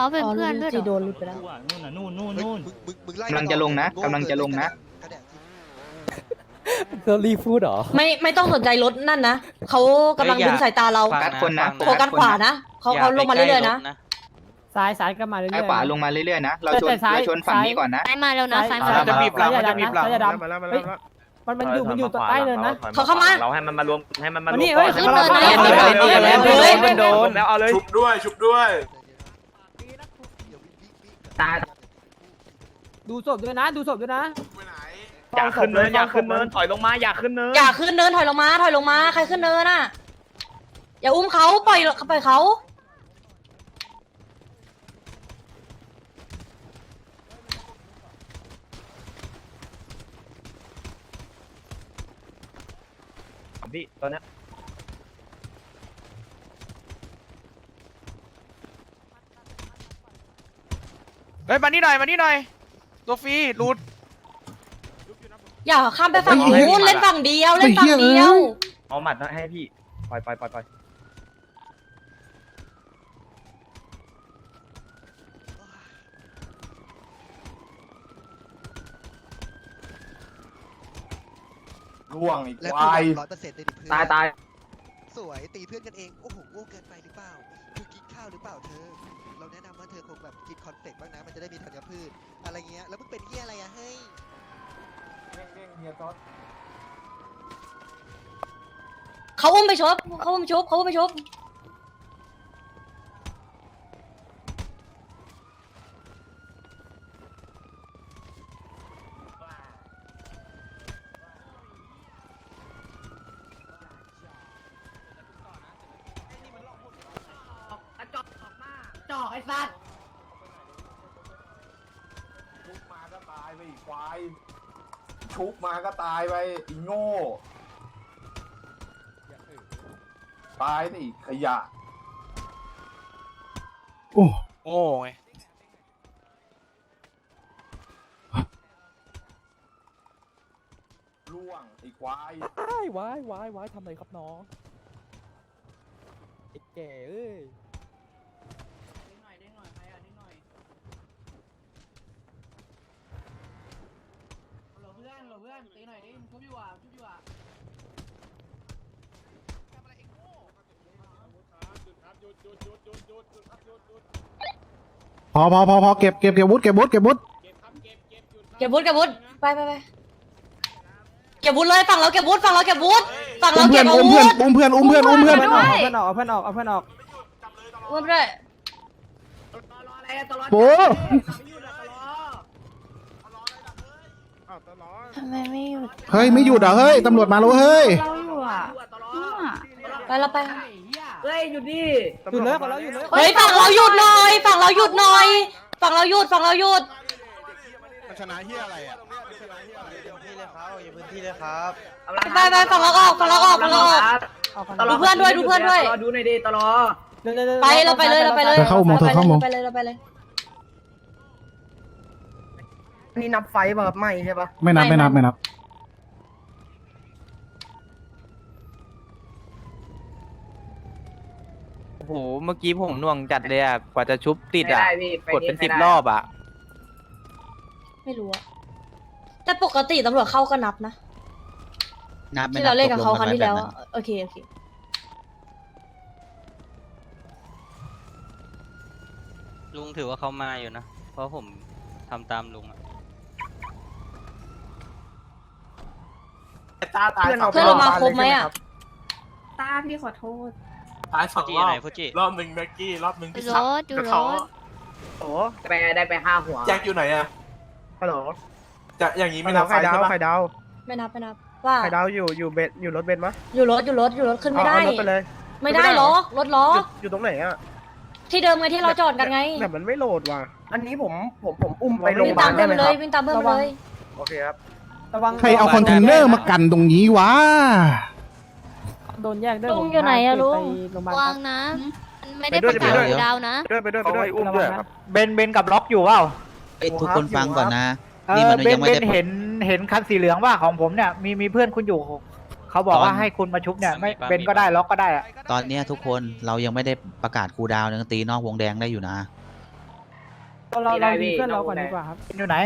เขาเป็นเพื่อนด้วยเหรจีอโดนรีบไปแล้ว นู่นน่ะนู่นนู่นเฮ้ยนู่นมึงมึงมึงไล่กำลังจะลงนะกำลังจะลงนะกระแดะที่เธอรีฟูดเหรอ ไม่ไม่ต้องสนใจรถนั่นนะเขากำลังดึงสายตาเราโฟกัสคนนะโฟกัสขวานะเขาเขาลงมาเรื่อยๆนะ ซ้ายซ้ายก็มาเรื่อยๆ ซ้ายขวาลงมาเรื่อยๆนะ เราชนแต่ซ้าย เราชนฝั่งนี้ก่อนนะ ซ้ายมาแล้วนะซ้ายมาซ้ายแล้วจะบีบหลังมันจะบีบหลังซ้ายจะดำมาแล้วมาเฮ้แล้วยมันมันอยู่มันอยู่ใต้เนินนะ เขาเข้ามา เราให้มันมารวมให้มันมารวมมานี่ก่อเฮ้ยขึ้นเนินนะขึ้นเนินเดี๋ยวขึ้นเนินเดี๋ยวเลยเดี๋ยวโดนแล้วเอาเลย ชุบด้วย ชุบด้วย เดี๋ยววิ่งวิ่งวิ่ง ตายดูศพด้วยนะ ดูศพด้วยนะไปไหนอย่าขึ้นเนินอย่าขึ้นเนินถอยลงมาอย่าขึ้นเนินอย่าขึ้นเนินถอยลงมาถอยลงมาใครขึ้นเนินอะอย่าอุ้มเขาปล่อยปล่อยเขาพี่ตอนเนี้ เฮ้ยมานี่หน่อยมานี่หน่อยตัวฟรีรูดอย่าข้ามไปฝั่งนู้นเล่นฝั่งเดียวเล่นฝั่งเดียว เอาหมัดให้พี่ปล่อยปล่อยปล่อยปล่อยล่วงอีกแล้ววกูายร้อยเปอร์เซ็นต์ได้ดิเพื่อนตายตายสวยตีเพื่อนกันเอง โอ้โหโง่เกินไปหรือเปล่าคือกินข้าวหรือเปล่าเธอ เราแนะนำว่าเธอคงแบบกินคอนเฟกต์บ้างนะ มันจะได้มีธัญพืช อะไรเงี้ย แล้วมึงเป็นเหี้ยอะไรอะเฮ้ยเขาอุ้มไปชบเขาอุ้มชบเขาอุ้มไปชบ จอกไอ้สัตว์ ชุบมาก็ตาย ไปอีกควายชุบมาก็ตายไปอีโง่ ตายสิขยะโง่ไงล่วงไอ้ควาย ว้ายว้ายว้ายว้ายทำอะไรครับน้องไอ้แก่เอ้ย พอพอพอพอเก็บเก็บเก็บวุฒเก็บวุฒเก็บวุฒเก็บวุ้นเก็บวุ้นไปไปไปเก็บวุ้นเลยฝั่งเราเก็บวุ้นฝั่งเราเก็บวุ้นฝั่งอุ้เรามเพื่เก็อนบอาอุ้มวุเพื่อนธอุ้มเพื่อนอุ้มเพื่อนอุ้มเพื่อนอุ้เอามเพื่อนออกเอาเพื่อนออกเอาเพื่อนออก อุ้มด้วยโอ้ ทำไมไม่หยุดเฮ้ยไม่หยุดเหรอเฮ้ยตำรวจมาแล้วเฮ้ย เราอยู่อะเนี่ยไปเราไป เฮ้ยหยุดดิหยุดเลยขอเราหยุดเลยเฮ้ยฝั่งเราหยุดหน่อยฝั่งเราหยุดหน่อยฝั่งเราหยุดฝั่งเราหยุดมันชนะเหี้ยอะไรอะชนะเหี้ยอะไรอย่าพื้นที่เลยครับอย่าพื้นที่เลยครับไปไปฝั่งเราออกฝั่งเราออกฝั่งเราออกดูเพื่อนด้วยดูเพื่อนด้วยดูหน่อยดิตลอดไปเราไปเลยเราไปเลยเธอเข้าอุโมงค์เธอเข้าอุโมงค์ ไปเลยเราไปเลย นี่นับไฟแบบใหม่ใช่ปะไม่นับไม่นับไม่นับ โอ้โห เมื่อกี้ผมหน่วงจัดเลยอะ กว่าจะชุบติดอะ ไม่ได้พี่ไปกดเป็นนี่สิบไม่ได้รอบอะ ไม่รู้อะแต่ปกติตำรวจเข้าก็นับนะ นับไม่ที่นัเราบเล่นกับตเขาลงครั้งที่ไแล้วบบอะนั้นโอเคโอเค ลุงถือว่าเขามาอยู่นะ เพราะผมทำตามลุงอะ ตาตายสองเพื่อนเรามาครบไหมอะตาพี่ขอโทษ ตายสฟูองจิรอบไหนฟูจิรอบหนึ่งแม็กกี้รอบหนึ่งอยู่พี่รสักถอยู่กับรเขาถโอ้ไปได้ไปห้าหัวแจ็คอยู่ไหนอะฮัลโหลจะอย่างนี้ไม่นับไฟไข่ดาใช่วปะไข่ดาวไม่นับไม่นับ ว่า ไข่ดาวอยู่อยู่เบนอยู่รถเบนมะอยู่รถอยู่รถอยู่รถขึ้นไม่ได้ เอารถไปเลยไม่ได้ล็อกรถล็ออยู่กอยู่ตรงไหนอะที่เดิมไงที่เราจอดกันไงแต่มันไม่โหลดว่ะ อันนี้ผมผมผมอุ้มไปโรงพวิ่ยางบาตาลมได้เพิ่มไหมไปคเลรัยบวิ่งตามเพิ่มไปเลย โอเคครับ ระวังใครเอาคอนเทนเนอร์มากันตรงนี้วะ โดนแยกด้วยลุงอยู่ไหนอะลุงไปโรงพยาบาลวางนะ มันไม่ได้ประกาศอยู่ดาวนะไปด้วยไปด้วยไปด้วยอุ้มด้วยครับ เบนเบนกับล็อกอยู่เปล่าเอ้ยทุกคนฟังก่อนนะ เอนี่อมันเบยันงเบไม่ได้นเห็นเห็นคันสีเหลืองว่าของผมเนี่ยมีมีเพื่อนคุณอยู่ เขาบอกว่าให้คุณมาชุบเนี่ยไม่เบนก็ได้ล็อกก็ได้อะตอนเนี้ยทุกคนเรายังไม่ได้ประกาศครูลดาวน์ยังตีนอกวงแดงได้อยู่นะ เราเราดีเพื่อนเราก่อนดีกว่าครับอยู่ไหน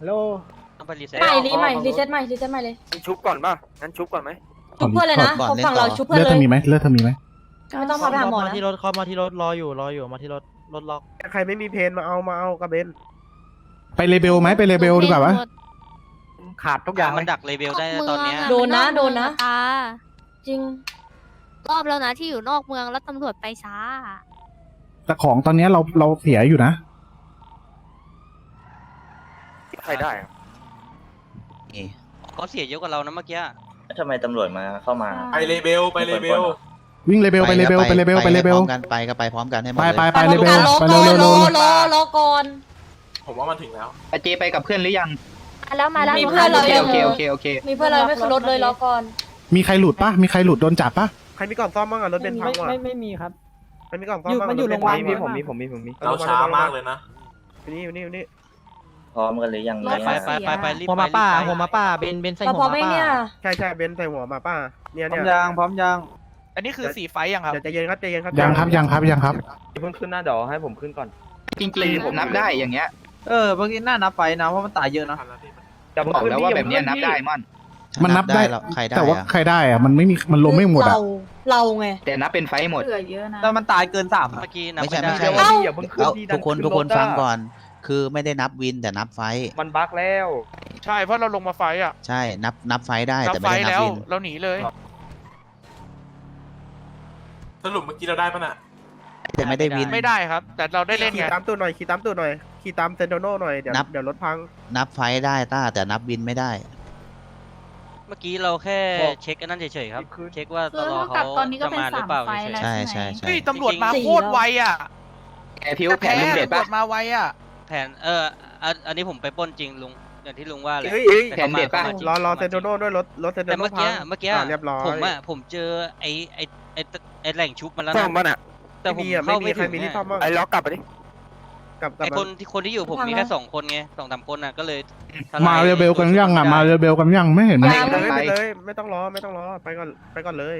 ฮัลโหล ต้องไปรีเซ็ตใหม่รีใหม่รีเซ็ตใหม่รีเซ็ตใหม่เลยชุบก่อนป่ะงั้นชุบก่อนไหมชุบเพื่อนเลยนะก่อนเขาเล่นฝั่งต่เราอชุบเพื่อนเลือดเลเธอยมีไหมเลือดเธอมีไหมไม่ต้องพาไปหาหมอนะที่รถเข้ามาที่รถรออยู่รออยู่มาที่รถรถล็อกใครไม่มีเพนมาเอามาเอากระเบนไปเลเบลไหมไปเลเบลดีกว่าวะขาดทุกอย่างเลมันยดักเลเวลได้ตอนเนี้ยโดนนะโดนนะตาจริงรอบแล้วนะที่อยู่นอกเมืองแล้วตำรวจไปช้าแต่ของตอนเนี้ยเราเราเสียอยู่นะใครได้นี่ เขาเสียเยอะกว่าเรานะเมื่อกี้ ทำไมตำรวจมาเข้ามา ไปเลเบลไปเลเบล วิ่งเลเบลไปเลเบลไปเลเบลไปเลเบพลร้อมกันไปก็ไปพร้อมกันให้หมดไปเลยไปไปไปเลพร้อมเบลกันรอไปก่เร็อวนเร็วรเร็อวรอรอก่อนผมว่ามันถึงแล้วอาเจไปกับเพื่อนหรือยังมาแล้วมาแล้วมีมาเพื่อนแล้เราวโอเคโอเคโอเคโอเคมีเพื่อนเราไม่ขึ้นรถเลยรอก่อน มีใครหลุดปะมีใครหลุดโดนจับปะใครมีกล่องซ่อมบ้างอะรถเบนพังว่ะไม่ไม่มีครับใครมีกล่องซ่ออมยู่บ้างมันอยู่รถโรเบงพยาบาลพัพี่ผมมีผมมีผมมีเราช้ามากเลยนะนี่อยู่นี่อยู่นี่ พร้อมกันหรือยังรถเนี่ยไปไปไปไปรีบหัวไปมาป้ารีบไปหัวมาป้าเบนเบนใส่เราหัวพร้อมมาไหมป้าเนี่ยใช่ใช่เบนใส่หัวมาป้าเนี่ยพร้อเนี่ยมยังพร้อมยังอันนี้คือสีไฟยังครับเดี๋ยวใจเย็นครับใจเย็นครับยังครับยังครับยังครับเพิ่งขึ้นหน้าเดี๋ยวให้ผมขึ้นก่อน จริงๆผมนับได้อย่างเงี้ยเออเมื่อกี้น่านับไปนะเพราะมันตายเยอะนะบอกแล้วว่าแบบเนี้ยนับได้ม่อนมันนับได้หรอใครได้แต่ว่าอะใครได้อะมันไม่มีมันลมไม่หมดอะเราเราไงแต่นับเป็นไฟท์หมดแต่มันตายเกินสามอะเมื่อกี้นับไม่ใช่ไม่ไม่ได้ใช่เอ้าแล้วทุกคนทุกคนฟังก่อน คือไม่ได้นับวินแต่นับไฟท์มันบั๊กแล้ว ใช่เพราะเราลงมาไฟอะใช่นับนับไฟท์ได้นับแต่ไฟไม่ได้นับแล้ววิน เราหนีเลยสรุปเมื่อกี้เราได้ปะน่ะ แต่ไม่ได้วิน ไม่ได้ครับ แต่เราได้เล่นขี่ไงตามตัวหน่อยขี่ตามตัวหน่อยขี่ตามเซนโดโน่หน่อยเดี๋ยวนับ เดี๋ยวรถพังนับไฟท์ได้ต้าแต่นับวินไม่ได้ เมื่อกี้เราแค่เช็คอันนั้นเฉยๆครับ เช็คว่าตลอเขาจะมาหรือเปล่าเฉยใช่ใช่ใช่ เฮ้ยตำรวจมาโคตรไวอะแอร์พิวแผนลุงเด็ดตำรปะวจมาไวอะๆแผนเอออันอันนี้ผมไปปล้นจริงลุงอย่างที่ลุงว่าเลย เฮ้ยเฮ้ยแต่ขามาแผนเด็ดปะขามาจงรอรอขาเซมานโดโน่ด้วยรถรถเซนโดแต่โน่เมื่อกี้พังเมื่อกี้าเรียบร้อยผมอะผมเจอไอ้ไอ้ไอ้ไอ้แหล่งชุบมันแล้วซ่อนะมป่ะน่ะแต่ผมไม่มีอะเข้าไม่มีไม่ใครถึงมีที่เนี่ยซ่อมบ้างไอ้ล็อกกลับไปดิกับกับไอ้คนที่คนที่อยู่ผมพังมีแล้วแค่สองคนไงสองสามคนน่ะก็เลยทลยมาเลเบลกันยังอะมาเลเบลกันยังไม่เห็นไหมยังไปเลยไปไปเลยไม่ต้องรอไม่ต้องรอไปก่อนไปก่อนเลย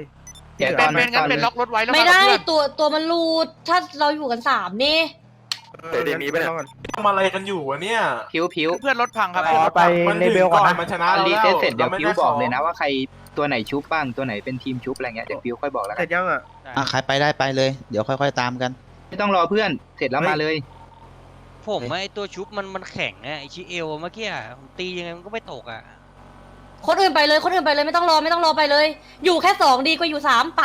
เดี๋ยว เป็ตอนนเป็นงั้นเป็นตล็ออกรถไว้แล้วไม่มากับได้เพื่อนตัวตัวมันรูดถ้าเราอยู่กันสามนี่ เดี๋ยวเดี๋ยวมีไปเนี่ยรอก่อนทำอะไรกันอยู่วะเนี่ยพิวพิวเพื่อนรถพังครับขอไปมันเลถึงเบลก่ก่ออนนนะ มันชนะตอนเรารีแล้วเซ็ตเสร็จเดี๋ยวราไม่พิวไบอกเลยนะว่าใครตัวไหนชุบบ้างตัวไหนเป็นทีมชุบอะไรเงี้ยเดี๋ยวพิวค่อยบอกแล้วเสกัร็นจยังอะ อะใครไปได้ไปเลย เดี๋ยวค่อย ๆ ตามกัน ไม่ต้องรอเพื่อนเสร็จแล้วมาเลย ผมว่าไอ้ตัวชุบมันมันแข็งอะไอ้ชิเอลเมื่อกี้อะผมตียังไงมันก็ไม่ตกอะคนอื่นไปเลย คนอื่นไปเลยไม่ต้องรอไม่ต้องรอไปเลย อยู่แค่สองดีกว่าอยู่สามไป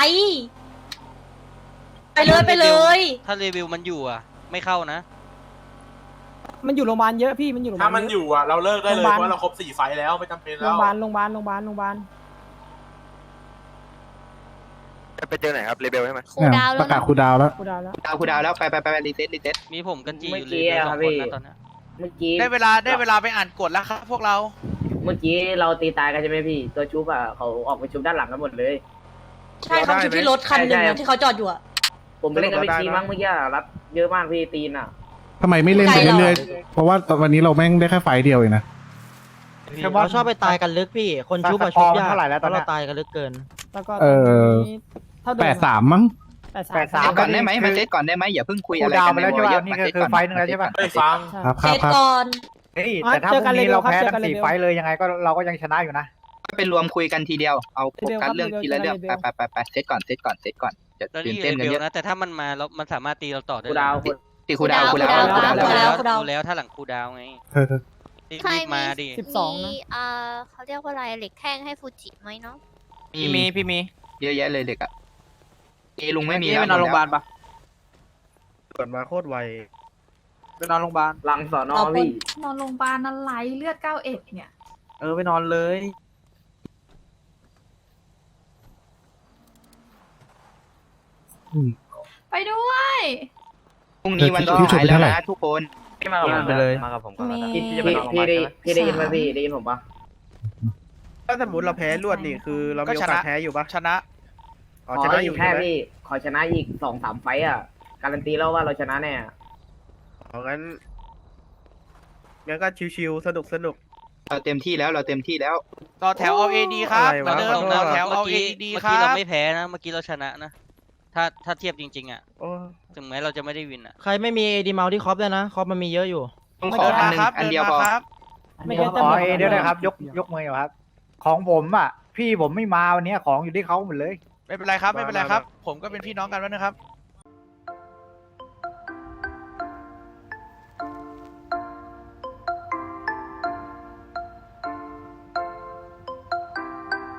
ไปเลยไปเลย ถ้าเลเวลมันอยู่อะ ไม่เข้านะ มันอยู่โรงพยาบาลเยอะพี่มันอยู่โรงพยาถ้าบาลมันเยอะอยู่อะเราเลิกได้เลยโรงพยาบาล เพราะเราครบสี่ไฟล์แล้วไม่จำเป็นโรแล้งวพยาบาลโรงพยาบาลโรงพยาบาลโรงพยาบาลจะไปเจอไหนครับ เลเบลใช่ไหมครูดาวปแล้วระกาศนะครูดาวแล้ว กูดาวแล้ว ดาวคูดาวแล้วไปไปไปไปรีเซ็ตรีเซ็ต มีผมกันจีอยู่เมื่เลอยกี้สองอะคนพี่นะตอนเนี้ยเมื่อกี้ได้เวลาได้เวลาไปอ่านกฎแล้วครับ พวกเรา เมื่อกี้เราตีตายกันใช่ไหมพี่ ตัวชุบอะเขาออกไปชุบด้านหลังกันหมดเลย ใช่เขาอยู่ที่รถคันหนึ่งใช่นะใช่ที่เขาจอดอยู่อะผมไปเล่นกับไปชีมั้งเมื่อกี้อะรับ เยอะมากพี่ตีนอะ ทำไมไม่เล่นไปไกลเหรอเรื่อยๆ เพราะว่าวันนี้เราแม่งได้แค่ไฟล์เดียวเองนะ เราชอบไปตายกันลึกพี่ คนชุบอะชุบยากเท่าไหร่แล้วตอนเราเนี้ยตายกันลึกเกิน แล้วก็เออตนนี้เท่าเดิมแปดสามมั้ง แปดแปดสาสามมก่อนได้ไหมมาเซ็ตก่อนได้ไหมอย่าเพิ่งคุยครูอะไรดาวกันไปแล้วใช่ในป่ะวอลนี่เยก็อะคือไฟล์หนึงแล้วใช่ป่ะไม่ฟัง ใช่ ครับคเซรับตครับ ก่อน เฮ้ยอะแต่ถ้าเจพอกัรุ่นงนี้เร็วๆเราครับแพ้เจอกัทั้นงสี่เร็วๆไฟล์เลยยังไงก็เราก็ยังชนะอยู่นะ ก็เป็นรวมคุยกันทีเดียว เอาโฟกัสเรื่องทีละเรื่อง ไปไปไปไปเซ็ตก่อน เซ็ตก่อน เซ็ตก่อน จะแล้วตื่นนี่เต้นเลกันเวเยลอะนะแต่ถ้ามันมาแล้วมันสามารถตีเราต่อได้กูเลยดาวตีคูดาวคูดาวคูดาวคูดาวคูดาวคูดาวดูแล้วถ้าหลังคูดาวไงเธอเธอรีบใครรีบมีมาดิ สิบสองนะ มีเอ่อเขาเรียกว่าอะไรเหล็กแท่งให้ฟูจิไหมเนาะพี่มีพี่มีเยอะแยะเลยเด็กอะเอลุงไม่มีพี่แล้วไปนอนโรงพยาบาลปะตรวจมาโคตรไว ไปนอนโรงพยาบาลหลังสอนอเอาคนพี่นอนโรงพยาบาลอะไรเลือดเก้าเอ็ดเนี่ย เออไปนอนเลย ไปด้วย พรุ่งนี้วันสุดท้ายแล้วนะทุกคนพี่มากับผมไปเลยมากับผมมีพี่พี่พี่ได้พี่ได้ยินไหมพี่ได้ยินผมปะถ้าสมมติเราแพ้รวดนี่คือเรามีโอกาสแพ้อยู่ปะชนะอ๋อขอชนะออียู่กใช่แค่ไหมพี่ขอชนะอีกสองสามไฟต์อะ การันตีแล้วว่าเราชนะแน่อะอ๋องั้นงั้นก็ชิวๆสนุกสนุก เราเต็มที่แล้วเราเต็มที่แล้ว ต่อแถวเอาเอดีครับอะไรเหมือวะนเดิขมอโทษต่อแถวเอาเมื่เออกี้ดีเมื่อครักี้เราบ ไม่แพ้นะ เมื่อกี้เราชนะนะ ถ้าถ้าเทียบจริง ๆ อะ โอ้ถึงแม้เราจะไม่ได้วินอะ ใครไม่มีเอดีเมาที่คอปด้วยนะคอปมันมีเยอะอยู่ ต้องขออันหนึงอันเดียวพอครับขอเอเดียวนะครับ ยกยกมืออยู่ครับ ของผมอะ พี่ผมไม่มาวันเนี้ยของอยู่ที่เขาหมดเลย ไม่เป็นไรครับ ไม่เป็นไรครับ ผมก็เป็นพี่น้องกันแล้วนะครับ